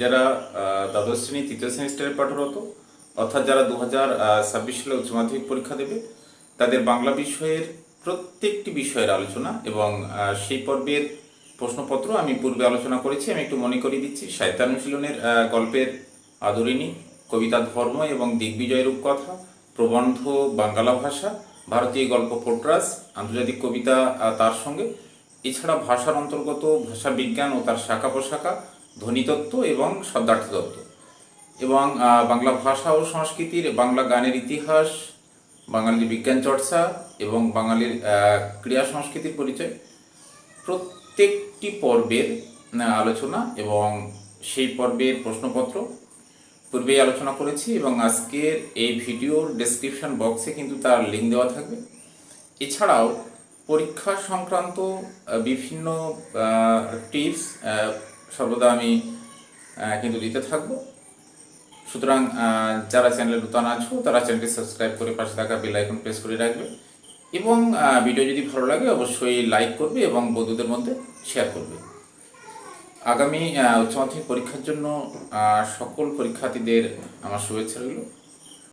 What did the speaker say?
যারা দ্বাদশ শ্রেণি, তৃতীয় সেমিস্টারে পাঠরত, অর্থাৎ যারা দু হাজার ছাব্বিশ সালে উচ্চ মাধ্যমিক পরীক্ষা দেবে, তাদের বাংলা বিষয়ের প্রত্যেকটি বিষয়ের আলোচনা এবং সেই পর্বের প্রশ্নপত্র আমি পূর্বে আলোচনা করেছি, আমি একটু মনে করিয়ে দিচ্ছি। সাহিত্যানুশীলনের গল্পের আদরিণী, কবিতা ধর্ম এবং দিগ্বিজয় রূপকথা, প্রবন্ধ বাঙ্গালা ভাষা, ভারতীয় গল্প পোট্রাস আন্তর্জাতিক কবিতা তার সঙ্গে। এছাড়া ভাষার অন্তর্গত ভাষা বিজ্ঞান ও তার শাখা প্রশাখা ধ্বনিতত্ত্ব এবং শব্দার্থ তত্ত্ব এবং বাংলা ভাষা ও সংস্কৃতির, বাংলা গানের ইতিহাস, বাঙালির বিজ্ঞান চর্চা এবং বাঙালির ক্রীড়া সংস্কৃতির পরিচয়। প্রত্যেকটি পর্বের আলোচনা এবং সেই পর্বের প্রশ্নপত্র পূর্বেই আলোচনা করেছি এবং আজকের এই ভিডিওর ডেসক্রিপশন বক্সে কিন্তু তার লিঙ্ক দেওয়া থাকবে। এছাড়াও পরীক্ষা সংক্রান্ত বিভিন্ন টিপস সর্বদা আমি কিন্তু দিতে থাকব। সুতরাং যারা চ্যানেলে নূতন আছো, তারা চ্যানেলটি সাবস্ক্রাইব করে পাশে থাকা বেল আইকন প্রেস করে রাখবে। এবং ভিডিও যদি ভালো লাগে, অবশ্যই লাইক করবে এবং বন্ধুদের মধ্যে শেয়ার করবে। আগামী উচ্চ মাধ্যমিক পরীক্ষার জন্য সকল পরীক্ষার্থীদের আমার শুভেচ্ছা রইল।